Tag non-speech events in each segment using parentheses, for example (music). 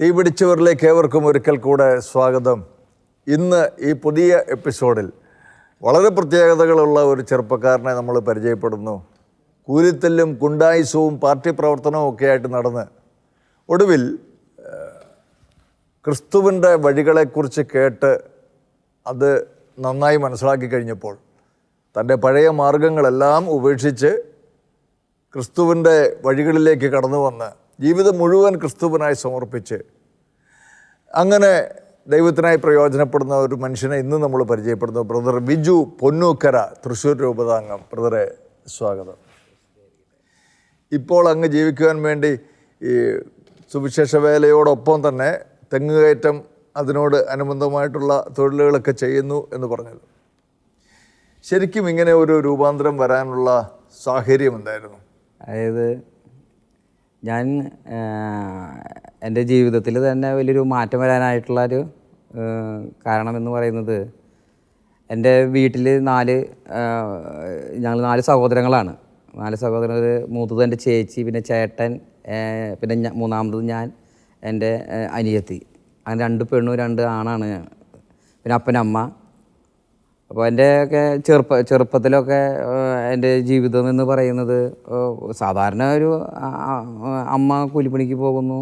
തീപിടിച്ചവരിലേക്ക് ഏവർക്കും ഒരിക്കൽ കൂടെ സ്വാഗതം. ഇന്ന് ഈ പുതിയ എപ്പിസോഡിൽ വളരെ പ്രത്യേകതകളുള്ള ഒരു ചെറുപ്പക്കാരനെ നമ്മൾ പരിചയപ്പെടുന്നു. കൂലിത്തല്ലും കുണ്ടായുസവും പാർട്ടി പ്രവർത്തനവും ഒക്കെ ആയിട്ട് നടന്ന് ഒടുവിൽ ക്രിസ്തുവിന്റെ വഴികളെക്കുറിച്ച് കേട്ട് അത് നന്നായി മനസ്സിലാക്കി കഴിഞ്ഞപ്പോൾ തന്റെ പഴയ മാർഗങ്ങളെല്ലാം ഉപേക്ഷിച്ച് ക്രിസ്തുവിന്റെ വഴികളിലേക്ക് കടന്നു വന്ന് ജീവിതം മുഴുവൻ ക്രിസ്തുവിനായി സമർപ്പിച്ച് അങ്ങനെ ദൈവത്തിനായി പ്രയോജനപ്പെടുന്ന ഒരു മനുഷ്യനെ ഇന്ന് നമ്മൾ പരിചയപ്പെടുന്നു. ബ്രദർ ബിജു പൊന്നൂക്കര തൃശ്ശൂർ രൂപതാംഗം. ബ്രദറെ സ്വാഗതം. ഇപ്പോൾ അങ്ങ് ജീവിക്കുവാൻ വേണ്ടി ഈ സുവിശേഷ വേലയോടൊപ്പം തന്നെ തെങ്ങുകയറ്റം അതിനോട് അനുബന്ധമായിട്ടുള്ള തൊഴിലുകളൊക്കെ ചെയ്യുന്നു എന്ന് പറഞ്ഞത്. ശരിക്കും ഇങ്ങനെ ഒരു രൂപാന്തരം വരാനുള്ള സാഹചര്യം എന്തായിരുന്നു? അതായത് ഞാൻ എന്റെ ജീവിതത്തിൽ തന്നെ വലിയൊരു മാറ്റം വരാനായിട്ടുള്ള ഒരു കാരണം എന്ന് പറയുന്നത് എന്റെ വീട്ടിൽ നാല് ഞങ്ങൾ നാല് സഹോദരങ്ങളാണ്. നാല് സഹോദരങ്ങൾ മൂത്തത് എന്റെ ചേച്ചി പിന്നെ ചേട്ടൻ പിന്നെ മൂന്നാമത് ഞാൻ എന്റെ അനിയത്തി. അങ്ങനെ രണ്ട് പെണ്ണും രണ്ട് ആണാണ് ഞാൻ. പിന്നെ അപ്പനമ്മ അപ്പോൾ എന്റെ ഒക്കെ ചെറുപ്പ ചെറുപ്പത്തിലൊക്കെ എന്റെ ജീവിതം എന്ന് പറയുന്നത് സാധാരണ ഒരു അമ്മ കൂലിപ്പണിക്ക് പോകുന്നു.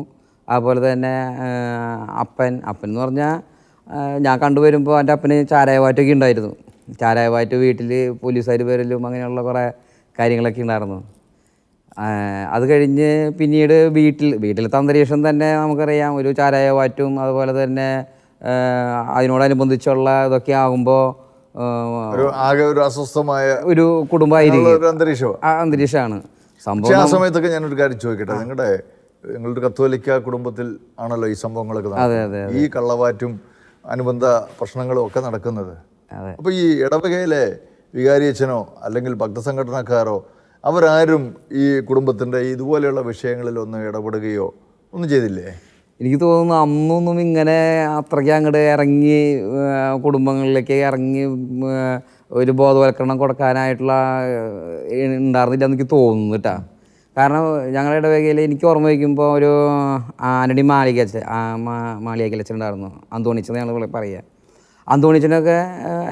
അതുപോലെ തന്നെ അപ്പൻ അപ്പൻ എന്ന് പറഞ്ഞാൽ ഞാൻ കണ്ടുവരുമ്പോൾ എന്റെ അപ്പന് ചാരായവാറ്റൊക്കെ ഉണ്ടായിരുന്നു. ചാരായവാറ്റ് വീട്ടിൽ പോലീസുകാർ വരലും അങ്ങനെയുള്ള കുറേ കാര്യങ്ങളൊക്കെ ഉണ്ടായിരുന്നു. അത് കഴിഞ്ഞ് പിന്നീട് വീട്ടിൽ വീട്ടിലത്തെ അന്തരീക്ഷം തന്നെ നമുക്കറിയാം. ഒരു ചാരായവാറ്റും അതുപോലെ തന്നെ അതിനോടനുബന്ധിച്ചുള്ള ഇതൊക്കെ ആകുമ്പോൾ ആകെ ഒരു അസ്വസ്ഥമായ ഒരു കുടുംബമായിരിക്കും അന്തരീക്ഷമാണ് ആ അന്തരീക്ഷമാണ്. സംഭവം പക്ഷേ ആ സമയത്തൊക്കെ ഞാനൊരു കാര്യം ചോദിക്കട്ടെ? നിങ്ങളുടെ നിങ്ങളുടെ കത്തോലിക്ക കുടുംബത്തിൽ ആണല്ലോ ഈ സംഭവങ്ങളൊക്കെ. ഈ കള്ളവാറ്റും അനുബന്ധ പ്രശ്നങ്ങളും ഒക്കെ നടക്കുന്നത്. അപ്പൊ അപ്പോൾ ഈ ഇടവകയിലെ വികാരിയച്ഛനോ അല്ലെങ്കിൽ ഭക്തസംഘടനക്കാരോ അവരാരും ഈ കുടുംബത്തിന്റെ ഇതുപോലെയുള്ള വിഷയങ്ങളിൽ ഒന്ന് ഇടപെടുകയോ ഒന്നും ചെയ്തില്ലേ? എനിക്ക് തോന്നുന്നു അന്നൊന്നും ഇങ്ങനെ അത്രയ്ക്ക് അങ്ങോട്ട് ഇറങ്ങി കുടുംബങ്ങളിലേക്ക് ഇറങ്ങി ഒരു ബോധവൽക്കരണം കൊടുക്കാനായിട്ടുള്ള ഉണ്ടായിരുന്നില്ല എന്ന് എനിക്ക് തോന്നുന്നു കേട്ടോ കാരണം ഞങ്ങളുടെ ഇടവകയിൽ എനിക്ക് ഓർമ്മ വയ്ക്കുമ്പോൾ ഒരു ആനടി മാളികച്ച അച്ഛൻ ഉണ്ടായിരുന്നു അന്തോണിച്ചെന്ന് ഞങ്ങൾ പറയുക അന്തോണിച്ചനൊക്കെ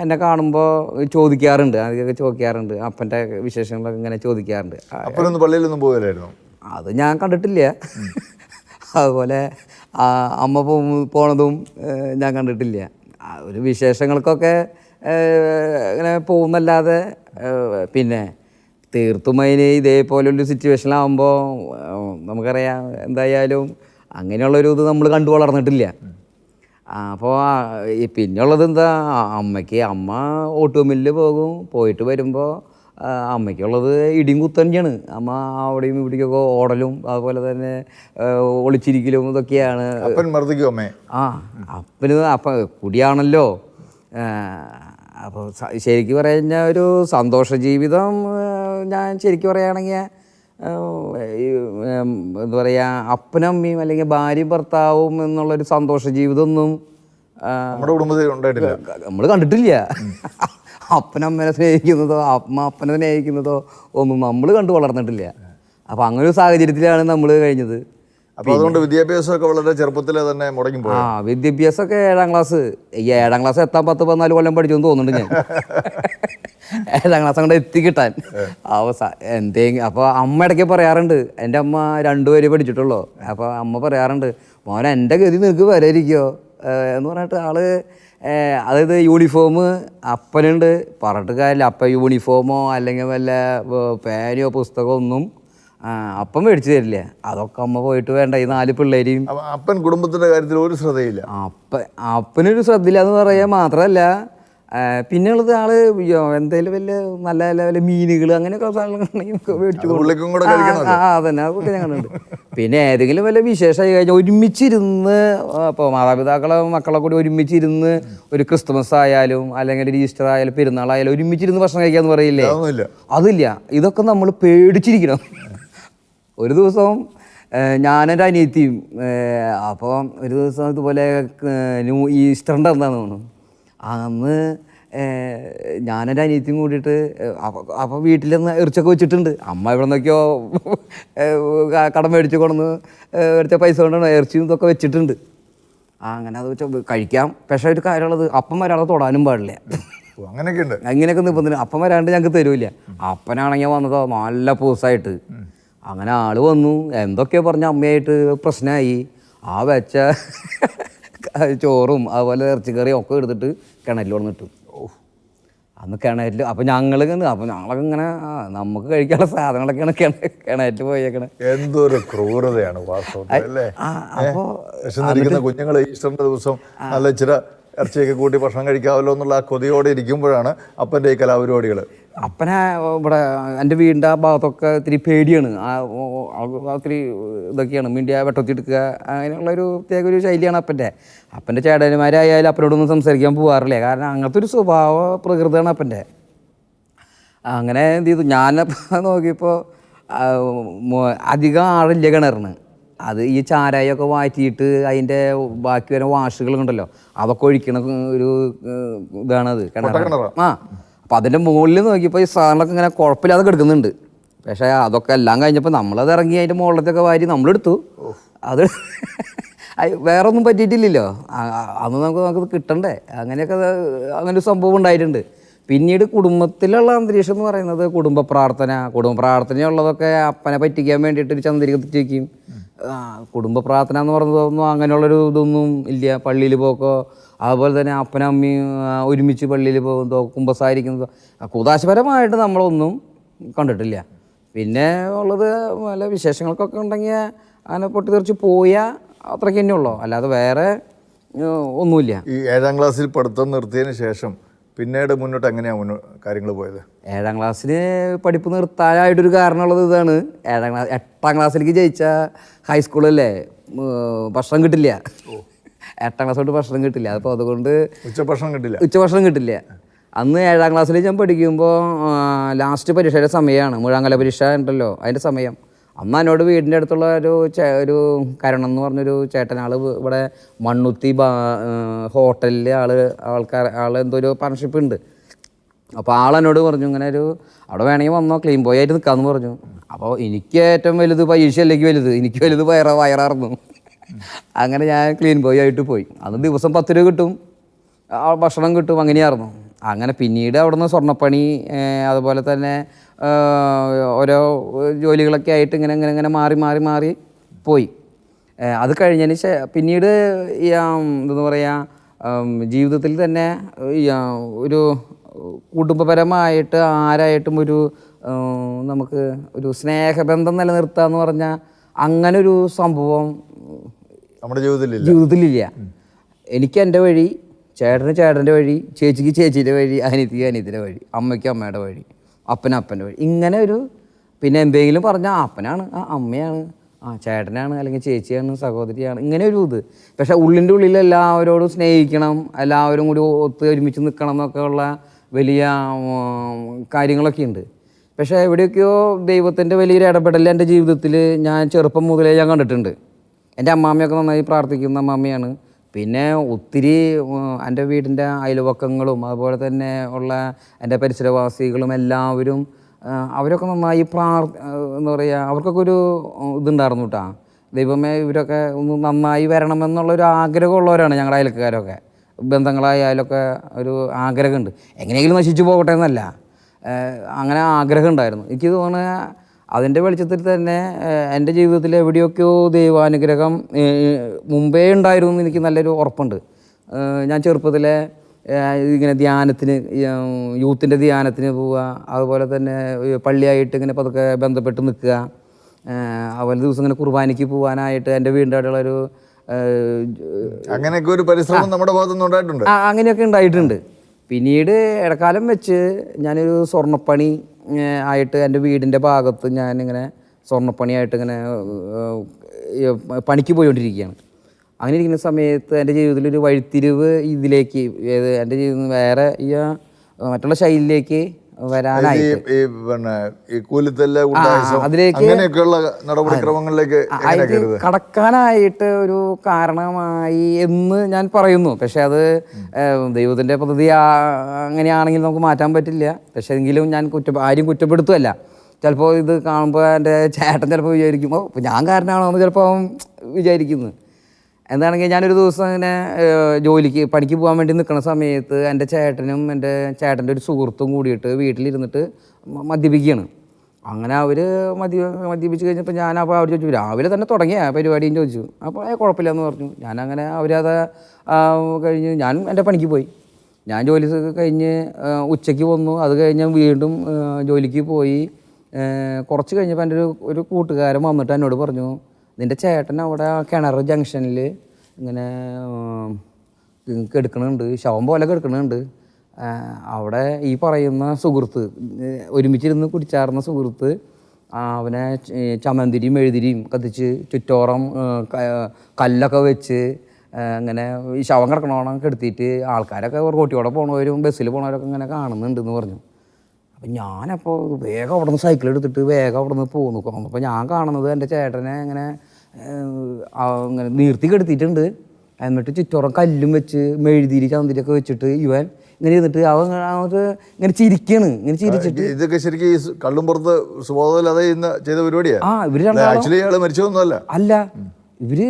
എന്നെ കാണുമ്പോൾ ചോദിക്കാറുണ്ട് അതൊക്കെ ചോദിക്കാറുണ്ട് അപ്പന്റെ വിശേഷങ്ങളൊക്കെ ഇങ്ങനെ ചോദിക്കാറുണ്ട്. അപ്പോഴൊന്നും പള്ളിയിലൊന്നും പോകില്ലായിരുന്നു അത് ഞാൻ കണ്ടിട്ടില്ല. അതുപോലെ അമ്മ പോ പോണതും ഞാൻ കണ്ടിട്ടില്ല. ഒരു വിശേഷങ്ങൾക്കൊക്കെ ഇങ്ങനെ പോകുന്നല്ലാതെ പിന്നെ തീർത്തും അതിന് ഇതേപോലൊരു സിറ്റുവേഷനാകുമ്പോൾ നമുക്കറിയാം എന്തായാലും അങ്ങനെയുള്ളൊരു ഇത് നമ്മൾ കണ്ടു വളർന്നിട്ടില്ല. അപ്പോൾ പിന്നെയുള്ളത് എന്താ അമ്മയ്ക്ക് അമ്മ ഓട്ടോ മില്ലിൽ പോകും പോയിട്ട് വരുമ്പോൾ അമ്മയ്ക്കുള്ളത് ഇടിയും കുത്ത് തന്നെയാണ് അമ്മ അവിടെയും ഇവിടേക്കൊക്കെ ഓടലും അതുപോലെ തന്നെ ഒളിച്ചിരിക്കലും ഇതൊക്കെയാണ്. അപ്പൻ മർദ്ദിക്കും അമ്മേ? ആ അപ്പന് അപ്പം കുടിയാണല്ലോ. അപ്പോൾ ശരിക്കും പറയുന്ന ഒരു സന്തോഷ ജീവിതം ഞാൻ ശരിക്കും പറയുകയാണെങ്കിൽ എന്താ പറയുക അപ്പനമ്മയും അല്ലെങ്കിൽ ഭാര്യയും ഭർത്താവും എന്നുള്ളൊരു സന്തോഷ ജീവിതമൊന്നും നമ്മുടെ കുടുംബത്തിൽ ഉണ്ടായിട്ടില്ല. നമ്മൾ കണ്ടിട്ടില്ല. അപ്പനമ്മനെ സ്നേഹിക്കുന്നതോ അമ്മ അപ്പനെ സ്നേഹിക്കുന്നതോ ഒന്നും നമ്മൾ കണ്ടു വളർന്നിട്ടില്ല. അപ്പൊ അങ്ങനെ ഒരു സാഹചര്യത്തിലാണ് നമ്മൾ കഴിഞ്ഞത്. അപ്പോൾ അതുകൊണ്ട് വിദ്യാഭ്യാസമൊക്കെ വളരെ ചെറുപ്പത്തിലെ തന്നെ മുടങ്ങി പോയി ആ വിദ്യാഭ്യാസമൊക്കെ ഏഴാം ക്ലാസ്. ഈ ഏഴാം ക്ലാസ് എത്താൻ പത്ത് പതിനാല് കൊല്ലം പഠിച്ചു എന്ന് തോന്നുന്നുണ്ട് ഞാൻ. (laughs) ഏഴാം ക്ലാസ് അങ്ങോട്ട് എത്തിക്കിട്ടാൻ അവസ എന്തെങ്കിലും അപ്പോൾ അമ്മ ഇടയ്ക്ക് പറയാറുണ്ട് എന്റെ അമ്മ രണ്ടുപേര് പഠിച്ചിട്ടുള്ളൂ. അപ്പോൾ അമ്മ പറയാറുണ്ട് മോനെ എന്റെ ഗതി നിനക്ക് വരായിരിക്കോ എന്ന് പറഞ്ഞിട്ട് ആൾ അതായത് യൂണിഫോം അപ്പനുണ്ട്. പറഞ്ഞിട്ട് കാര്യമില്ല അപ്പം യൂണിഫോമോ അല്ലെങ്കിൽ വല്ല പേനയോ പുസ്തകമോ ഒന്നും അപ്പം മേടിച്ചു തരില്ല. അതൊക്കെ അമ്മ പോയിട്ട് വേണ്ട. ഈ നാല് പിള്ളേരെയും. അപ്പൻ കുടുംബത്തിന്റെ കാര്യത്തിൽ ഒരു ശ്രദ്ധയില്ല. അപ്പ അപ്പനൊരു ശ്രദ്ധയില്ല എന്ന് പറയാൻ മാത്രമല്ല പിന്നെയുള്ളത് ആൾ എന്തെങ്കിലും എന്തേലും വല്ല നല്ല നല്ല വല്ല മീനുകൾ അങ്ങനെയൊക്കെ മേടിച്ചു ആ, അതന്നെ അതൊക്കെ ഞാൻ കണ്ടിട്ടുണ്ട്. പിന്നെ ഏതെങ്കിലും വല്ല വിശേഷമായി കഴിഞ്ഞാൽ ഒരുമിച്ചിരുന്ന് ഇപ്പോൾ മാതാപിതാക്കളെ മക്കളെ കൂടി ഒരുമിച്ചിരുന്ന് ഒരു ക്രിസ്തുമസ് ആയാലും അല്ലെങ്കിൽ ഒരു ഈസ്റ്റർ ആയാലും പെരുന്നാളായാലും ഒരുമിച്ചിരുന്ന് ഭക്ഷണം കഴിക്കാന്ന് പറയില്ലേ? അതില്ല. ഇതൊക്കെ നമ്മൾ പേടിച്ചിരിക്കണം. ഒരു ദിവസം ഞാനെന്റെ അനിയത്തിയും അപ്പോൾ ഒരു ദിവസം ഇതുപോലെ ന്യൂ ഈസ്റ്ററിന്റെ എന്താണെന്ന് തോന്നുന്നു. അന്ന് ഞാനെന്റെ അനിയത്തിയും കൂടിയിട്ട് അപ്പോൾ വീട്ടിൽ നിന്ന് ഇറച്ചൊക്കെ വെച്ചിട്ടുണ്ട്. അമ്മ ഇവിടെ നിന്നൊക്കെയോ കടം മേടിച്ച് കൊണ്ടുവന്ന് എടുത്ത പൈസ കൊണ്ടാണ് ഇറച്ചിയും ഇതൊക്കെ വെച്ചിട്ടുണ്ട്. ആ അങ്ങനെ അത് വെച്ചാൽ കഴിക്കാം. പക്ഷേ ഒരു കാര്യമുള്ളത് അപ്പം വരാതെ തൊടാനും പാടില്ല. അങ്ങനെയൊക്കെ ഉണ്ട് അങ്ങനെയൊക്കെ നിബന്ധന അപ്പം വരാണ്ട് ഞങ്ങൾക്ക് തരൂല അപ്പനാണെങ്കിൽ വന്നതോ നല്ല പൂസായിട്ട് അങ്ങനെ ആൾ വന്നു. എന്തൊക്കെയോ പറഞ്ഞ അമ്മയായിട്ട് പ്രശ്നമായി. ആ വെച്ച ചോറും അതുപോലെ ഇറച്ചിക്കറിയും ഒക്കെ എടുത്തിട്ട് കിണറ്റിൽ വന്ന് വന്നിട്ടു അന്ന് കിണറ്റിൽ അപ്പം ഞങ്ങൾ അപ്പം ഞങ്ങളൊക്കെ ഇങ്ങനെ നമുക്ക് കഴിക്കാനുള്ള സാധനങ്ങളൊക്കെയാണ് കിണ കിണറ്റിൽ പോയേക്കണേ. എന്തൊരു ക്രൂരതയാണ് വാസ്തവത്തിൽ കുഞ്ഞുങ്ങൾ ഈസ്റ്ററിന്റെ ദിവസം നല്ല ഇച്ചിരി ഇറച്ചിയൊക്കെ കൂട്ടി ഭക്ഷണം കഴിക്കാമല്ലോ എന്നുള്ള ആ കൊതിയോടെ ഇരിക്കുമ്പോഴാണ് അപ്പന്റെ ഈ കലാപരിപാടികൾ അപ്പനെ ഇവിടെ എന്റെ വീടിന്റെ ആ ഭാഗത്തൊക്കെ ഇത്തിരി പേടിയാണ്. ആ ഒത്തിരി ഇതൊക്കെയാണ്. മീഡിയ വെട്ടത്തിയെടുക്കുക അങ്ങനെയുള്ളൊരു പ്രത്യേക ഒരു ശൈലിയാണ് അപ്പന്റെ. അപ്പന്റെ ചേട്ടന്മാരായാലും അപ്പനോടൊന്നും സംസാരിക്കാൻ പോകാറില്ല കാരണം അങ്ങനത്തെ ഒരു സ്വഭാവ പ്രകൃതമാണ് അപ്പന്റെ. അങ്ങനെ എന്ത് ചെയ്തു? ഞാൻ (laughs) നോക്കിയപ്പോൾ അധികം ആളില്ല കിണറിന്. അത് ഈ ചാരായൊക്കെ വാറ്റിയിട്ട് അതിന്റെ ബാക്കി വരുന്ന വാഷുകളുണ്ടല്ലോ അതൊക്കെ ഒഴിക്കണ ഒരു ഇതാണത് കിണർ കിണറാ? ആ. അപ്പം അതിന്റെ മുകളിൽ നോക്കിയപ്പോൾ ഈ സാധനങ്ങളൊക്കെ ഇങ്ങനെ കുഴപ്പമില്ലാതെ കിടക്കുന്നുണ്ട്. പക്ഷേ അതൊക്കെ എല്ലാം കഴിഞ്ഞപ്പോൾ നമ്മളത് ഇറങ്ങി അതിന്റെ മുകളിലത്തൊക്കെ വാരി നമ്മളെടുത്തു. അത് (laughs) വേറെ ഒന്നും പറ്റിയിട്ടില്ലല്ലോ. അന്ന് നമുക്ക് നമുക്ക് കിട്ടണ്ടേ. അങ്ങനെയൊക്കെ അങ്ങനെ സംഭവം ഉണ്ടായിട്ടുണ്ട്. പിന്നീട് കുടുംബത്തിലുള്ള അന്തരീക്ഷം എന്ന് പറയുന്നത് കുടുംബ പ്രാർത്ഥന കുടുംബ പ്രാർത്ഥനയുള്ളതൊക്കെ അപ്പനെ പറ്റിക്കാൻ വേണ്ടിയിട്ട് ചന്ദ്രിക കത്തിച്ച് കുടുംബ പ്രാർത്ഥന എന്ന് പറയുന്നതൊന്നും അങ്ങനെയുള്ളൊരു ഇതൊന്നും ഇല്ല. പള്ളിയിൽ പോക്കോ അതുപോലെ തന്നെ അപ്പനും അമ്മയും ഒരുമിച്ച് പള്ളിയിൽ പോകുന്നതോ കുമ്പസാരിക്കുന്നതോ കുതാശപരമായിട്ട് നമ്മളൊന്നും കണ്ടിട്ടില്ല. പിന്നെ ഉള്ളത് വല്ല വിശേഷങ്ങൾക്കൊക്കെ ഉണ്ടെങ്കിൽ അങ്ങനെ പൊട്ടിത്തെറിച്ച് പോയാൽ അത്രയ്ക്ക് തന്നെ ഉള്ളൂ? അല്ലാതെ വേറെ ഒന്നുമില്ല. ഈ ഏഴാം ക്ലാസ്സിൽ പഠിത്തം നിർത്തിയതിന് ശേഷം പിന്നീട് മുന്നോട്ട് എങ്ങനെയാണ് മുന്നോ കാര്യങ്ങൾ പോയത്? ഏഴാം ക്ലാസ്സിന് പഠിപ്പ് നിർത്താനായിട്ടൊരു കാരണമുള്ളത് ഇതാണ്. ഏഴാം ക്ലാസ് എട്ടാം ക്ലാസ്സിലേക്ക് ജയിച്ച ഹൈസ്കൂളല്ലേ ഭക്ഷണം കിട്ടില്ല. എട്ടാം ക്ലാസ് തൊട്ട് ഭക്ഷണം കിട്ടില്ല. അപ്പോൾ അതുകൊണ്ട് ഉച്ചഭക്ഷണം കിട്ടില്ല. ഉച്ചഭക്ഷണം കിട്ടില്ല. അന്ന് ഏഴാം ക്ലാസ്സിൽ ഞാൻ പഠിക്കുമ്പോൾ ലാസ്റ്റ് പരീക്ഷയുടെ സമയമാണ് മുഴാങ്കല പരീക്ഷ ഉണ്ടല്ലോ. അതിന്റെ സമയം. അന്ന് എന്നോട് വീടിന്റെ അടുത്തുള്ള ഒരു ചേ ഒരു കരണം എന്ന് പറഞ്ഞൊരു ചേട്ടൻ ആൾ ഇവിടെ മണ്ണുത്തി ബാ ഹോട്ടലിൽ ആൾ ആൾക്കാർ ആൾ എന്തോ ഒരു പാർട്ണർഷിപ്പ് ഉണ്ട്. അപ്പോൾ ആൾ എന്നോട് പറഞ്ഞു ഇങ്ങനെ ഒരു അവിടെ വേണമെങ്കിൽ വന്നോ ക്ലീൻ ബോയ് ആയിട്ട് നിൽക്കാമെന്ന് പറഞ്ഞു. അപ്പോൾ എനിക്ക് ഏറ്റവും വലുത് പരീക്ഷയല്ലേക്ക് വലുത് എനിക്ക് വലുത് വയറ വയറായിരുന്നു. അങ്ങനെ ഞാൻ ക്ലീൻ ബോയ് ആയിട്ട് പോയി. അന്ന് ദിവസം പത്ത് രൂപ കിട്ടും. ഭക്ഷണം കിട്ടും അങ്ങനെയായിരുന്നു. അങ്ങനെ പിന്നീട് അവിടുന്ന് സ്വർണപ്പണി അതുപോലെ തന്നെ ഓരോ ജോലികളൊക്കെ ആയിട്ട് ഇങ്ങനെ ഇങ്ങനെ ഇങ്ങനെ മാറി മാറി മാറി പോയി. അത് കഴിഞ്ഞതിന് ശേ പിന്നീട് ഈ എന്താ പറയുക ജീവിതത്തിൽ തന്നെ ഒരു കുടുംബപരമായിട്ട് ആരായിട്ടും ഒരു നമുക്ക് ഒരു സ്നേഹബന്ധം നിലനിർത്തുക എന്ന് പറഞ്ഞാൽ അങ്ങനെ ഒരു സംഭവം നമ്മുടെ ജീവിതത്തിലില്ല. ജീവിതത്തിലില്ല. എനിക്ക് എന്റെ വഴി ചേട്ടന് ചേട്ടന്റെ വഴി ചേച്ചിക്ക് ചേച്ചിയുടെ വഴി അനിയത്തിക്ക് അനിയത്തിന്റെ വഴി അമ്മയ്ക്ക് അമ്മയുടെ വഴി അപ്പന് അപ്പന്റെ വഴി. ഇങ്ങനെ ഒരു പിന്നെ എന്തെങ്കിലും പറഞ്ഞാൽ അപ്പനാണ് ആ അമ്മയാണ് ആ ചേട്ടനാണ് അല്ലെങ്കിൽ ചേച്ചിയാണ് സഹോദരിയാണ്. ഇങ്ങനെ ഒരു ഇത്. പക്ഷേ ഉള്ളിന്റെ ഉള്ളിൽ എല്ലാവരോടും സ്നേഹിക്കണം എല്ലാവരും കൂടി ഒത്ത് ഒരുമിച്ച് നിൽക്കണം എന്നൊക്കെ ഉള്ള വലിയ കാര്യങ്ങളൊക്കെ ഉണ്ട്. പക്ഷേ എവിടെയൊക്കെയോ ദൈവത്തിന്റെ വലിയൊരു ഇടപെടൽ എന്റെ ജീവിതത്തിൽ ഞാൻ ചെറുപ്പം മുതലേ ഞാൻ കണ്ടിട്ടുണ്ട്. എന്റെ അമ്മാമ്മയൊക്കെ നന്നായി പ്രാർത്ഥിക്കുന്ന അമ്മാമ്മയാണ്. പിന്നെ ഒത്തിരി എന്റെ വീടിന്റെ അയൽവക്കങ്ങളും അതുപോലെ തന്നെ ഉള്ള എന്റെ പരിസരവാസികളും എല്ലാവരും അവരൊക്കെ നന്നായി പ്രാർ എന്താ പറയുക അവർക്കൊക്കെ ഒരു ഇതുണ്ടായിരുന്നു കേട്ടോ ദൈവമേ ഇവരൊക്കെ ഒന്ന് നന്നായി വരണമെന്നുള്ളൊരു ആഗ്രഹമുള്ളവരാണ് ഞങ്ങളുടെ അയൽക്കാരൊക്കെ. ബന്ധങ്ങളായാലൊക്കെ ഒരു ആഗ്രഹമുണ്ട്. എങ്ങനെയെങ്കിലും നശിച്ചു പോകട്ടെ എന്നല്ല. അങ്ങനെ ആഗ്രഹം ഉണ്ടായിരുന്നു എനിക്ക് തോന്നുന്നത് അതിന്റെ വെളിച്ചത്തിൽ തന്നെ എന്റെ ജീവിതത്തിൽ എവിടെയൊക്കെയോ ദൈവാനുഗ്രഹം മുമ്പേ ഉണ്ടായിരുന്നു എന്ന് എനിക്ക് നല്ലൊരു ഉറപ്പുണ്ട്. ഞാൻ ചെറുപ്പത്തിലെ ഇങ്ങനെ ധ്യാനത്തിന് യൂത്തിന്റെ ധ്യാനത്തിന് പോവുക അതുപോലെ തന്നെ പള്ളിയായിട്ട് ഇങ്ങനെ പതുക്കെ ബന്ധപ്പെട്ട് നിൽക്കുക. അതുപോലെ ദിവസം ഇങ്ങനെ കുർബാനയ്ക്ക് പോകാനായിട്ട് എന്റെ വീടിന്റെ അവിടെയുള്ളൊരു അങ്ങനെയൊക്കെ ഒരു പരിശ്രമം നമ്മുടെ ഭാഗത്തുനിന്ന് ഉണ്ടായിട്ടുണ്ട്. ആ അങ്ങനെയൊക്കെ ഉണ്ടായിട്ടുണ്ട്. പിന്നീട് ഇടക്കാലം വെച്ച് ഞാനൊരു സ്വർണപ്പണി ആയിട്ട് എന്റെ വീടിന്റെ ഭാഗത്ത് ഞാനിങ്ങനെ സ്വർണപ്പണിയായിട്ട് ഇങ്ങനെ പണിക്ക് പോയിക്കൊണ്ടിരിക്കുകയാണ് അങ്ങനെ ഇരിക്കുന്ന സമയത്ത് എന്റെ ജീവിതത്തിൽ ഒരു വഴിത്തിരിവ് ഇതിലേക്ക് ഏത് എന്റെ ജീവിതം വേറെ ഈ മറ്റുള്ള ശൈലിയിലേക്ക് വരാനായി ഈ പിന്നെ ഈ കൂലിത്തല്ല് ഗുണ്ടായിസം അതിലേക്ക് അങ്ങനെയൊക്കെയുള്ള നടപടിക്രമങ്ങളിലേക്ക് എങ്ങനെ അതിലേക്ക് കടക്കാനായിട്ട് ഒരു കാരണമായി എന്ന് ഞാൻ പറയുന്നു. പക്ഷെ അത് ദൈവത്തിന്റെ പദ്ധതി അങ്ങനെയാണെങ്കിൽ നമുക്ക് മാറ്റാൻ പറ്റില്ല. പക്ഷെ എങ്കിലും ഞാൻ കുറ്റ ആരും കുറ്റപ്പെടുത്തുമല്ല ചിലപ്പോൾ ഇത് കാണുമ്പോൾ എന്റെ ചേട്ടൻ ചിലപ്പോൾ വിചാരിക്കുമ്പോൾ ഞാൻ കാരണമാണോ എന്ന് ചിലപ്പോൾ അവൻ വിചാരിക്കുന്നു. എന്താണെങ്കിൽ ഞാനൊരു ദിവസം ഇങ്ങനെ ജോലിക്ക് പണിക്ക് പോകാൻ വേണ്ടി നിൽക്കുന്ന സമയത്ത് എന്റെ ചേട്ടനും എന്റെ ചേട്ടന്റെ ഒരു സുഹൃത്തും കൂടിയിട്ട് വീട്ടിലിരുന്നിട്ട് മദ്യപിക്കുകയാണ്. അങ്ങനെ അവർ മദ്യ മദ്യപിച്ച് കഴിഞ്ഞപ്പോൾ ഞാൻ അപ്പോൾ അവർ ചോദിച്ചു രാവിലെ തന്നെ തുടങ്ങിയ പരിപാടിയും ചോദിച്ചു. അപ്പോൾ ഏ കുഴപ്പമില്ലെന്ന് പറഞ്ഞു. ഞാനങ്ങനെ അവരത് ആ, കഴിഞ്ഞ് ഞാൻ എന്റെ പണിക്ക് പോയി. ഞാൻ ജോലി കഴിഞ്ഞ് ഉച്ചയ്ക്ക് വന്നു. അത് കഴിഞ്ഞ് വീണ്ടും ജോലിക്ക് പോയി. കുറച്ച് കഴിഞ്ഞപ്പോൾ എന്റെ ഒരു ഒരു കൂട്ടുകാരൻ വന്നിട്ട് എന്നോട് പറഞ്ഞു നിന്റെ ചേട്ടൻ അവിടെ കിണർ ജംഗ്ഷനിൽ ഇങ്ങനെ കെടുക്കണുണ്ട് ശവം പോലെ കെടുക്കണുണ്ട്. അവിടെ ഈ പറയുന്ന സുഹൃത്ത് ഒരുമിച്ചിരുന്ന് കുടിച്ചാർന്ന സുഹൃത്ത് അവനെ ചമന്തിരിയും എഴുതിരിയും കത്തിച്ച് ചുറ്റോറം കല്ലൊക്കെ വെച്ച് അങ്ങനെ ഈ ശവം കിടക്കണോണം കെടുത്തിയിട്ട് ആൾക്കാരൊക്കെ റോട്ടിയോടെ പോണവരും ബസ്സിൽ പോണവരൊക്കെ ഇങ്ങനെ കാണുന്നുണ്ടെന്ന് പറഞ്ഞു. അപ്പം ഞാനപ്പോൾ വേഗം അവിടെ നിന്ന് സൈക്കിൾ എടുത്തിട്ട് വേഗം അവിടെ നിന്ന് പോന്നു അപ്പോൾ ഞാൻ കാണുന്നത് എന്റെ ചേട്ടനെ ഇങ്ങനെ ഇങ്ങനെ നീർത്തി കെടുത്തിയിട്ടുണ്ട്. എന്നിട്ട് ചുറ്റോറം കല്ലും വെച്ച് മെഴുതിരി ചന്തിരിയൊക്കെ വെച്ചിട്ട് ഇവൻ ഇങ്ങനെ ഇരുന്നിട്ട് അവൻ അങ്ങോട്ട് ഇങ്ങനെ ചിരിക്കാണ്. ഇങ്ങനെ ചിരിച്ചിട്ട് ഇതൊക്കെ ശരിക്കും ഈ കള്ളും പുറത്ത് സുബോധമില്ലാതെ ഇന്ന് ചെയ്ത പരിപാടിയാണ് ആ ഇവർ ആക്ച്വലി മരിച്ചതൊന്നുമല്ല. അല്ല ഇവർ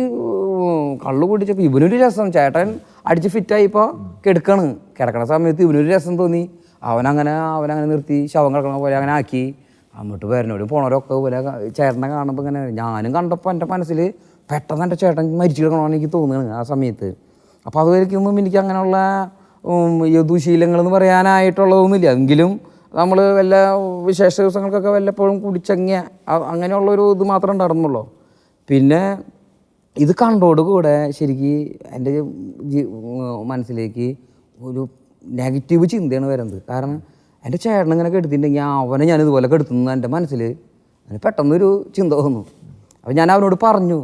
കള്ളു കുടിച്ചപ്പോൾ ഇവനൊരു രസം. ചേട്ടൻ അടിച്ച് ഫിറ്റായിപ്പോൾ കിടക്കാണ്. കിടക്കണ സമയത്ത് ഇവനൊരു രസം തോന്നി. അവനങ്ങനെ അവനങ്ങനെ നിർത്തി ശവം കിടക്കണ പോലെ അങ്ങനെ ആക്കി. അങ്ങോട്ട് വരുന്നവരും പോണവരൊക്കെ പോലെ ചേട്ടനെ കാണുമ്പോൾ ഇങ്ങനെ ഞാനും കണ്ടപ്പോൾ എന്റെ മനസ്സിൽ പെട്ടെന്ന് എന്റെ ചേട്ടൻ മരിച്ചു കിടക്കണമെന്ന് എനിക്ക് തോന്നുകയാണ് ആ സമയത്ത്. അപ്പോൾ അത് വരയ്ക്കുമ്പോൾ എനിക്ക് അങ്ങനെയുള്ള ഉം, ഈ ദുശീലങ്ങളെന്ന് പറയാനായിട്ടുള്ളതൊന്നുമില്ല. എങ്കിലും നമ്മൾ വല്ല വിശേഷ ദിവസങ്ങൾക്കൊക്കെ വല്ലപ്പോഴും കുടിച്ചങ്ങിയ അങ്ങനെയുള്ളൊരു ഇത് മാത്രമേ ഉണ്ടായിരുന്നുള്ളൂ. പിന്നെ ഇത് കണ്ടോട് കൂടെ ശരിക്ക് എന്റെ മനസ്സിലേക്ക് ഒരു നെഗറ്റീവ് ചിന്തയാണ് വരുന്നത് കാരണം എന്റെ ചേട്ടൻ ഇങ്ങനെ കെടുത്തിട്ടുണ്ടെങ്കിൽ അവനെ ഞാൻ ഇതുപോലെ കെടുത്തുന്നു. എന്റെ മനസ്സിൽ അതിന് പെട്ടെന്നൊരു ചിന്ത തോന്നുന്നു അപ്പോൾ ഞാൻ അവനോട് പറഞ്ഞു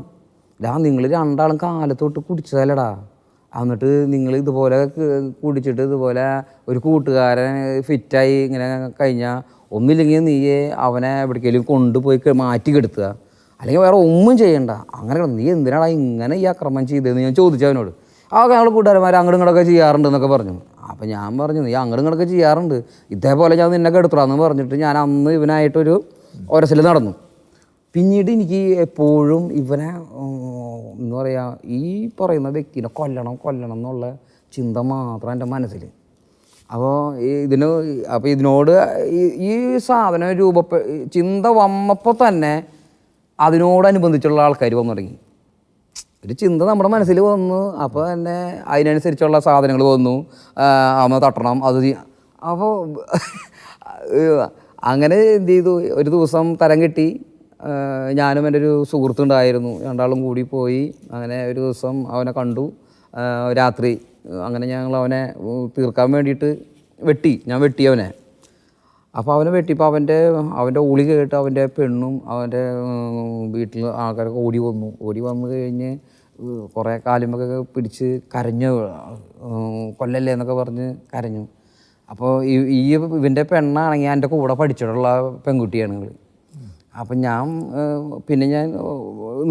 ഇതാ നിങ്ങൾ രണ്ടാളും കാലത്തോട്ട് കുടിച്ചതല്ലടാ. എന്നിട്ട് നിങ്ങൾ ഇതുപോലെ കുടിച്ചിട്ട് ഇതുപോലെ ഒരു കൂട്ടുകാരൻ ഫിറ്റായി ഇങ്ങനെ കഴിഞ്ഞാൽ ഒന്നില്ലെങ്കിൽ നീയെ അവനെ എവിടേക്കെങ്കിലും കൊണ്ടുപോയി മാറ്റി കെടുത്തുക. അല്ലെങ്കിൽ വേറെ ഒന്നും ചെയ്യണ്ട. അങ്ങനെ നീ എന്തിനാടാ ഇങ്ങനെ ഈ ആക്രമണം ചെയ്തതെന്ന് ഞാൻ ചോദിച്ചു അവനോട്. ആ ഞങ്ങൾ കൂട്ടുകാരന്മാർ അങ്ങോട്ടും ഇങ്ങോട്ടൊക്കെ ചെയ്യാറുണ്ടെന്നൊക്കെ പറഞ്ഞു. അപ്പം ഞാൻ പറഞ്ഞു നീ അങ്ങോട്ട് ഇങ്ങോട്ടൊക്കെ ചെയ്യാറുണ്ട്. ഇതേപോലെ ഞാൻ നിന്നെ എന്ന് പറഞ്ഞിട്ട് ഞാൻ അന്ന് ഇവനായിട്ടൊരു ഒരസിൽ നടന്നു. പിന്നീട് എനിക്ക് എപ്പോഴും ഇവനെ എന്ന് പറയുക ഈ പറയുന്ന വ്യക്തിനെ കൊല്ലണം കൊല്ലണം എന്നുള്ള ചിന്ത മാത്രം എന്റെ മനസ്സിൽ അപ്പോൾ ഇതിന് അപ്പോൾ ഇതിനോട് ഈ- ഈ സാധനം രൂപപ്പെ ചിന്ത വന്നപ്പോൾ തന്നെ അതിനോടനുബന്ധിച്ചുള്ള ആൾക്കാർ വന്നു തുടങ്ങി. ഒരു ചിന്ത നമ്മുടെ മനസ്സിൽ വന്നു. അപ്പോൾ തന്നെ അതിനനുസരിച്ചുള്ള സാധനങ്ങൾ വന്നു. അമ്മ തട്ടണം അത് അപ്പോൾ അങ്ങനെ എന്ത് ചെയ്തു. ഒരു ദിവസം തരം കിട്ടി. ഞാനും എന്റെ ഒരു സുഹൃത്തുണ്ടായിരുന്നു രണ്ടാളും കൂടി പോയി. അങ്ങനെ ഒരു ദിവസം അവനെ കണ്ടു. രാത്രി. അങ്ങനെ ഞങ്ങൾ അവനെ തീർക്കാൻ വേണ്ടിയിട്ട് വെട്ടി. ഞാൻ വെട്ടി അവനെ. അപ്പോൾ അവനെ വെട്ടിയപ്പോൾ അവന്റെ അവന്റെ ഉളി കേട്ട് അവന്റെ പെണ്ണും അവന്റെ വീട്ടിൽ ആൾക്കാരൊക്കെ ഓടി വന്നു. ഓടി വന്നു കഴിഞ്ഞ് കുറേ കാലുമൊക്കെ പിടിച്ച് കരഞ്ഞു കൊല്ലല്ലേ എന്നൊക്കെ പറഞ്ഞ് കരഞ്ഞു. അപ്പോൾ ഈ ഈ ഇവന്റെ പെണ്ണാണെങ്കിൽ എന്റെ കൂടെ പഠിച്ചിട്ടുള്ള പെൺകുട്ടിയാണ് ഇവൾ. അപ്പം ഞാൻ പിന്നെ ഞാൻ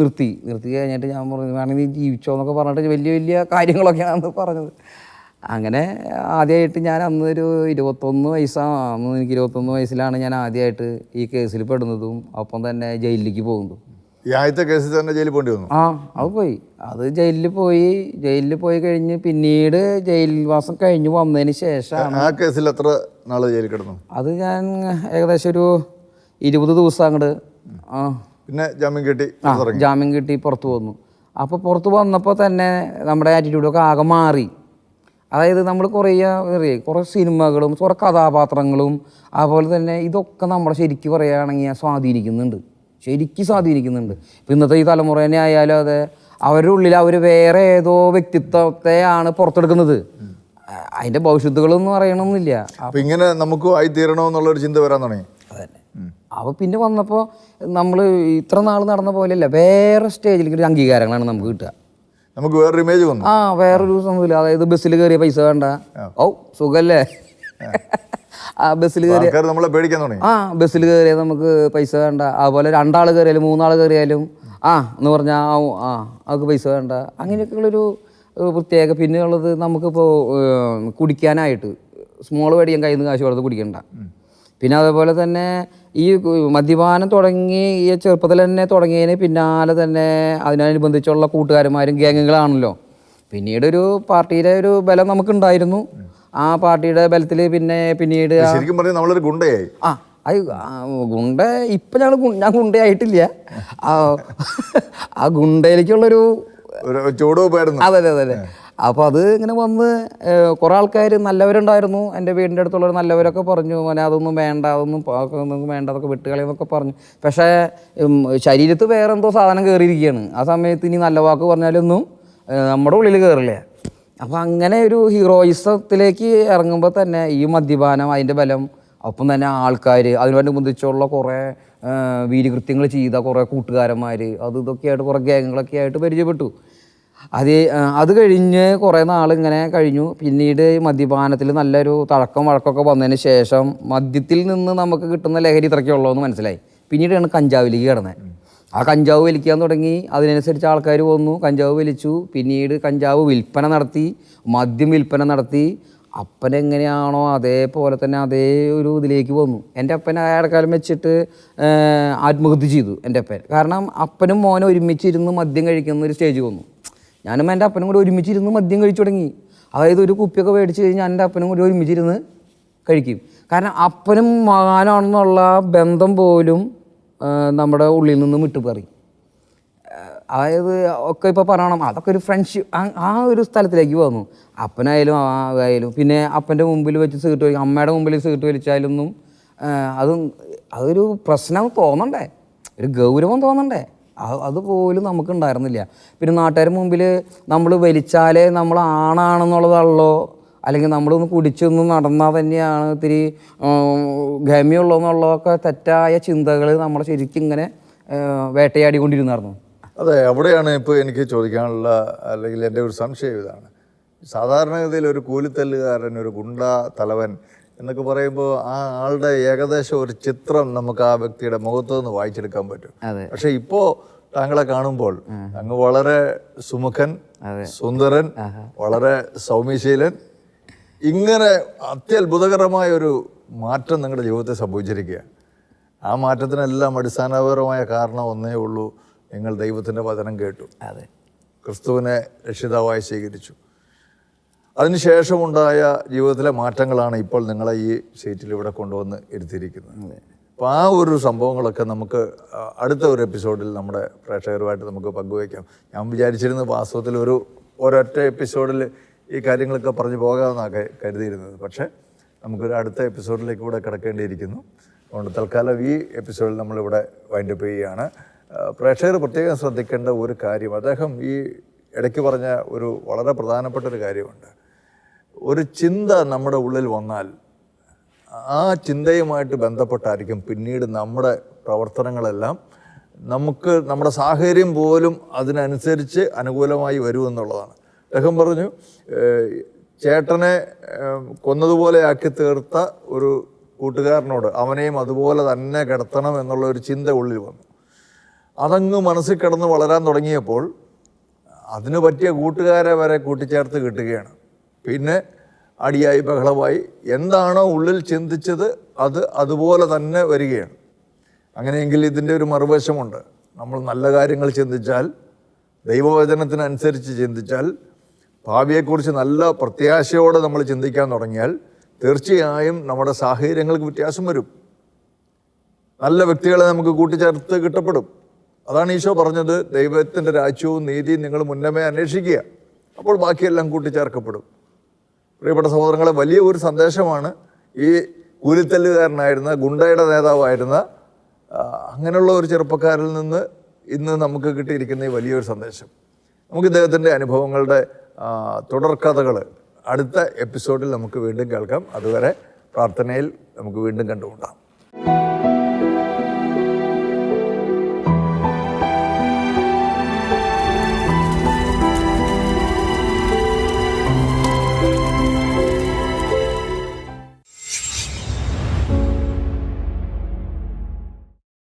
നിർത്തി. നിർത്തി കഴിഞ്ഞിട്ട് ഞാൻ പറഞ്ഞു വേണമെങ്കിൽ നീ ജീവിച്ചോ എന്നൊക്കെ പറഞ്ഞിട്ട് വലിയ വലിയ കാര്യങ്ങളൊക്കെയാണെന്ന് പറഞ്ഞത്. അങ്ങനെ ആദ്യമായിട്ട് ഞാൻ അന്നൊരു ഇരുപത്തൊന്ന് വയസ്സാണ് എനിക്ക് ഇരുപത്തൊന്ന് വയസ്സിലാണ് ഞാൻ ആദ്യമായിട്ട് ഈ കേസിൽ പെടുന്നതും ഒപ്പം തന്നെ ജയിലിലേക്ക് പോകുന്നതും. ഈ ആദ്യത്തെ കേസിൽ തന്നെ ജയിലിൽ പോകേണ്ടി വന്നു. ആ അത് പോയി. അത് ജയിലിൽ പോയി. ജയിലിൽ പോയി കഴിഞ്ഞ് പിന്നീട് ജയിൽവാസം കഴിഞ്ഞ് വന്നതിന് ശേഷം ആ കേസിൽ എത്ര നാൾ ജയിലിൽ കിടന്നു? അത് ഞാൻ ഏകദേശം ഒരു ഇരുപത് ദിവസം അങ്ങോട്ട് ആ. പിന്നെ ജാമ്യം കിട്ടി ആ, ജാമ്യം കിട്ടി പുറത്തു വന്നു. അപ്പോൾ പുറത്ത് വന്നപ്പോൾ തന്നെ നമ്മുടെ ആറ്റിറ്റ്യൂഡൊക്കെ ആകെ മാറി. അതായത് നമ്മൾ കുറേ അറിയേ കുറേ സിനിമകളും കുറേ കഥാപാത്രങ്ങളും അതുപോലെ തന്നെ ഇതൊക്കെ നമ്മളെ ശരിക്കും പറയുകയാണെങ്കിൽ സ്വാധീനിക്കുന്നുണ്ട്. ശരിക്കും സ്വാധീനിക്കുന്നുണ്ട്. ഇപ്പം ഇന്നത്തെ ഈ തലമുറ തന്നെ ആയാലും അതെ അവരുടെ ഉള്ളിൽ അവർ വേറെ ഏതോ വ്യക്തിത്വത്തെയാണ് പുറത്തെടുക്കുന്നത്. അതിന്റെ ഭവിഷ്യത്തുകളൊന്നും അറിയണമെന്നില്ല. അപ്പം ഇങ്ങനെ നമുക്ക് ആയി തീരണമെന്നുള്ളൊരു ചിന്ത വരാൻ തുടങ്ങി. അതന്നെ. അപ്പോൾ പിന്നെ വന്നപ്പോൾ നമ്മൾ ഇത്ര നാൾ നടന്ന പോലെയല്ല വേറെ സ്റ്റേജിലേക്ക് ഒരു അംഗീകാരങ്ങളാണ് നമുക്ക് കിട്ടുക. നമുക്ക് വേറൊരു ഇമേജ് വന്നു. ആ വേറൊരു സംഭവമില്ല. അതായത് ബസ്സിൽ കയറിയ പൈസ വേണ്ട. ഓ സുഖല്ലേ? ആ ബസ്സിൽ കയറി നമ്മളെ പേടിക്കാൻ തുടങ്ങി. ആ ബസ്സിൽ കയറിയാൽ നമുക്ക് പൈസ വേണ്ട. അതുപോലെ രണ്ടാൾ കയറിയാലും മൂന്നാൾ കയറിയാലും ആ എന്ന് പറഞ്ഞാൽ ആ ആ അവർക്ക് പൈസ വേണ്ട. അങ്ങനെയൊക്കെയുള്ളൊരു പ്രത്യേക. പിന്നെ ഉള്ളത് നമുക്കിപ്പോൾ കുടിക്കാനായിട്ട്. സ്മോൾ മേടിക്കാൻ കയ്യിൽ നിന്ന് കാശ് കൊടുത്ത് കുടിക്കണ്ട. പിന്നെ അതേപോലെ തന്നെ ഈ മദ്യപാനം തുടങ്ങി ഈ ചെറുപ്പത്തിൽ തന്നെ തുടങ്ങിയതിന് പിന്നാലെ തന്നെ അതിനനുബന്ധിച്ചുള്ള കൂട്ടുകാരന്മാരും ഗ്യാങ്ങുകളാണല്ലോ പിന്നീട് ഒരു പാർട്ടിയുടെ ഒരു ബലം നമുക്കുണ്ടായിരുന്നു. ആ പാർട്ടിയുടെ ബലത്തിൽ പിന്നെ പിന്നീട് ശരിക്കും പറഞ്ഞാൽ നമ്മളൊരു ഗുണ്ടയായി. ആ അത് ഗുണ്ട ഇപ്പം ഞങ്ങൾ ഞാൻ ഗുണ്ടയായിട്ടില്ല. ആ ആ ഗുണ്ടയിലേക്കുള്ളൊരു അതെ അതെ അതെ അതെ. അപ്പോൾ അത് ഇങ്ങനെ വന്ന് കുറേ ആൾക്കാർ നല്ലവരുണ്ടായിരുന്നു. എന്റെ വീടിന്റെ അടുത്തുള്ളവർ നല്ലവരൊക്കെ പറഞ്ഞു. മോനെ അതൊന്നും വേണ്ട അതൊന്നും വേണ്ട അതൊക്കെ വിട്ടുകളയെന്നൊക്കെ പറഞ്ഞു. പക്ഷേ ശരീരത്ത് വേറെ എന്തോ സാധനം കയറിയിരിക്കുകയാണ് ആ സമയത്ത് ഇനി നല്ല വാക്ക് പറഞ്ഞാലൊന്നും നമ്മുടെ ഉള്ളിൽ കയറില്ല അപ്പോൾ അങ്ങനെ ഒരു ഹീറോയിസത്തിലേക്ക് ഇറങ്ങുമ്പോൾ തന്നെ ഈ മദ്യപാനം അതിന്റെ ബലം ഒപ്പം തന്നെ ആൾക്കാർ അതിനോടനുബന്ധിച്ചുള്ള കുറേ വീര്യകൃത്യങ്ങൾ ചെയ്ത കുറേ കൂട്ടുകാരന്മാർ അത് ഇതൊക്കെ ആയിട്ട് കുറേ ഗ്യാങ്ങുകളൊക്കെ ആയിട്ട് പരിചയപ്പെട്ടു. അത് അത് കഴിഞ്ഞ് കുറേ നാൾ ഇങ്ങനെ കഴിഞ്ഞു. പിന്നീട് മദ്യപാനത്തിൽ നല്ലൊരു തഴക്കം വഴക്കമൊക്കെ വന്നതിന് ശേഷം മദ്യത്തിൽ നിന്ന് നമുക്ക് കിട്ടുന്ന ലഹരി ഇത്രയ്ക്കുള്ളൂ എന്ന് മനസ്സിലായി. പിന്നീടാണ് കഞ്ചാവിലേക്ക് കിടന്നത് ആ കഞ്ചാവ് വലിക്കാൻ തുടങ്ങി. അതിനനുസരിച്ച് ആൾക്കാർ വന്നു. കഞ്ചാവ് വലിച്ചു പിന്നീട് കഞ്ചാവ് വിൽപ്പന നടത്തി. മദ്യം വിൽപ്പന നടത്തി. അപ്പൻ എങ്ങനെയാണോ അതേപോലെ തന്നെ അതേ ഒരു ഇതിലേക്ക് വന്നു. എന്റെ അപ്പനെ അയാളക്കാലം വെച്ചിട്ട് ആത്മഹത്യ ചെയ്തു എന്റെ അപ്പൻ. കാരണം അപ്പനും മോനും ഒരുമിച്ചിരുന്ന് മദ്യം കഴിക്കുന്ന ഒരു സ്റ്റേജ് വന്നു. ഞാനും എന്റെ അപ്പനും കൂടി ഒരുമിച്ചിരുന്ന് മദ്യം കഴിച്ചു തുടങ്ങി. അതായത് ഒരു കുപ്പിയൊക്കെ മേടിച്ച് കഴിഞ്ഞാൽ എന്റെ അപ്പനും കൂടി ഒരുമിച്ചിരുന്ന് കഴിക്കും. കാരണം അപ്പനും മകനാണെന്നുള്ള ബന്ധം പോലും നമ്മുടെ ഉള്ളിൽ നിന്ന് വിട്ടുപറി. അതായത് ഒക്കെ ഇപ്പോൾ പറയണം അതൊക്കെ ഒരു ഫ്രണ്ട്ഷിപ്പ് ആ ഒരു സ്ഥലത്തിലേക്ക് വന്നു. അപ്പനായാലും ആയാലും. പിന്നെ അപ്പന്റെ മുമ്പിൽ വെച്ച് സീട്ട് വലിക്കും അമ്മയുടെ മുമ്പിൽ സീട്ട് വലിച്ചാലൊന്നും അതും അതൊരു പ്രശ്നം തോന്നണ്ടേ? ഒരു ഗൗരവം തോന്നണ്ടേ? അതുപോലും നമുക്ക് ഉണ്ടായിരുന്നില്ല പിന്നെ നാട്ടുകാരുടെ മുമ്പിൽ നമ്മൾ വലിച്ചാലേ നമ്മൾ ആണാണെന്നുള്ളതാണല്ലോ അല്ലെങ്കിൽ നമ്മളൊന്ന് കുടിച്ചൊന്ന് നടന്നാൽ തന്നെയാണ് ഇത്തിരി ഗമ്യമുള്ളതെന്നുള്ളതൊക്കെ തെറ്റായ ചിന്തകൾ നമ്മളെ ശരിക്കും ഇങ്ങനെ വേട്ടയാടിക്കൊണ്ടിരുന്നായിരുന്നു. അതെ അവിടെയാണ് ഇപ്പോൾ എനിക്ക് ചോദിക്കാനുള്ള അല്ലെങ്കിൽ എന്റെ ഒരു സംശയം ഇതാണ്. സാധാരണഗതിയിൽ ഒരു കൂലിത്തല്ലുകാരൻ ഒരു ഗുണ്ട തലവൻ എന്നൊക്കെ പറയുമ്പോൾ ആ ആളുടെ ഏകദേശം ഒരു ചിത്രം നമുക്ക് ആ വ്യക്തിയുടെ മുഖത്തു നിന്ന് വായിച്ചെടുക്കാൻ പറ്റും. പക്ഷെ ഇപ്പോൾ താങ്കളെ കാണുമ്പോൾ അങ്ങ് വളരെ സുമുഖൻ സുന്ദരൻ വളരെ സൗമ്യശീലൻ ഇങ്ങനെ അത്യത്ഭുതകരമായ ഒരു മാറ്റം നിങ്ങളുടെ ജീവിതത്തിൽ സംഭവിച്ചിരിക്കുക. ആ മാറ്റത്തിനെല്ലാം അടിസ്ഥാനപരമായ കാരണം ഒന്നേ ഉള്ളൂ നിങ്ങൾ ദൈവത്തിന്റെ വചനം കേട്ടു. അതെ. ക്രിസ്തുവിനെ രക്ഷിതാവായി സ്വീകരിച്ചു. അതിനുശേഷമുണ്ടായ ജീവിതത്തിലെ മാറ്റങ്ങളാണ് ഇപ്പോൾ നിങ്ങളെ ഈ സീറ്റിൽ ഇവിടെ കൊണ്ടുവന്ന് ഇരുത്തിയിരിക്കുന്നത്. അപ്പോൾ ആ ഒരു സംഭവങ്ങളൊക്കെ നമുക്ക് അടുത്ത ഒരു എപ്പിസോഡിൽ നമ്മുടെ പ്രേക്ഷകരുമായിട്ട് നമുക്ക് പങ്കുവയ്ക്കാം. ഞാൻ വിചാരിച്ചിരുന്നു വാസ്തവത്തിൽ ഒരു ഒരൊറ്റ എപ്പിസോഡിൽ ഈ കാര്യങ്ങളൊക്കെ പറഞ്ഞു പോകാമെന്നാണ് കരുതിയിരുന്നത്. പക്ഷേ നമുക്കൊരു അടുത്ത എപ്പിസോഡിലേക്ക് കൂടെ കിടക്കേണ്ടിയിരിക്കുന്നു. അതുകൊണ്ട് തൽക്കാലം ഈ എപ്പിസോഡിൽ നമ്മളിവിടെ വൈൻഡപ്പ് ചെയ്യുകയാണ്. പ്രേക്ഷകർ പ്രത്യേകം ശ്രദ്ധിക്കേണ്ട ഒരു കാര്യം അദ്ദേഹം ഈ ഇടയ്ക്ക് പറഞ്ഞ ഒരു വളരെ പ്രധാനപ്പെട്ട ഒരു കാര്യമുണ്ട്. ഒരു ചിന്ത നമ്മുടെ ഉള്ളിൽ വന്നാൽ ആ ചിന്തയുമായിട്ട് ബന്ധപ്പെട്ടായിരിക്കും പിന്നീട് നമ്മുടെ പ്രവർത്തനങ്ങളെല്ലാം നമുക്ക് നമ്മുടെ സാഹചര്യം പോലും അതിനനുസരിച്ച് അനുകൂലമായി വരുമെന്നുള്ളതാണ് അദ്ദേഹം പറഞ്ഞു ചേട്ടനെ കൊന്നതുപോലെ ആക്കി തീർത്ത ഒരു കൂട്ടുകാരനോട് അവനെയും അതുപോലെ തന്നെ കിടത്തണം എന്നുള്ള ഒരു ചിന്ത ഉള്ളിൽ വന്നു. അതങ്ങ് മനസ്സിൽ കിടന്ന് വളരാൻ തുടങ്ങിയപ്പോൾ അതിന് പറ്റിയ കൂട്ടുകാരെ വരെ കൂട്ടിച്ചേർത്ത് കിട്ടുകയാണ്. പിന്നെ അടിയായി ബഹളമായി. എന്താണോ ഉള്ളിൽ ചിന്തിച്ചത് അത് അതുപോലെ തന്നെ വരികയാണ്. അങ്ങനെയെങ്കിൽ ഇതിന്റെ ഒരു മറുവശമുണ്ട്. നമ്മൾ നല്ല കാര്യങ്ങൾ ചിന്തിച്ചാൽ ദൈവവചനത്തിനനുസരിച്ച് ചിന്തിച്ചാൽ ഭാവിയെക്കുറിച്ച് നല്ല പ്രത്യാശയോടെ നമ്മൾ ചിന്തിക്കാൻ തുടങ്ങിയാൽ തീർച്ചയായും നമ്മുടെ സാഹചര്യങ്ങൾക്ക് വ്യത്യാസം വരും. നല്ല വ്യക്തികളെ നമുക്ക് കൂട്ടിച്ചേർത്ത് കിട്ടപ്പെടും. അതാണ് ഈശോ പറഞ്ഞത് ദൈവത്തിന്റെ രാജ്യവും നീതിയും നിങ്ങൾ മുന്നമേ അന്വേഷിക്കുക. അപ്പോൾ ബാക്കിയെല്ലാം കൂട്ടിച്ചേർക്കപ്പെടും. പ്രിയപ്പെട്ട സഹോദരങ്ങളെ വലിയ ഒരു സന്ദേശമാണ് ഈ കൂലിത്തല്ലുകാരനായിരുന്ന ഗുണ്ടയുടെ നേതാവായിരുന്ന അങ്ങനെയുള്ള ഒരു ചെറുപ്പക്കാരിൽ നിന്ന് ഇന്ന് നമുക്ക് കിട്ടിയിരിക്കുന്ന ഈ വലിയൊരു സന്ദേശം. നമുക്ക് ഇദ്ദേഹത്തിന്റെ അനുഭവങ്ങളുടെ തുടർക്കഥകൾ അടുത്ത എപ്പിസോഡിൽ നമുക്ക് വീണ്ടും കേൾക്കാം. അതുവരെ പ്രാർത്ഥനയിൽ നമുക്ക് വീണ്ടും കണ്ടുമുട്ടാം.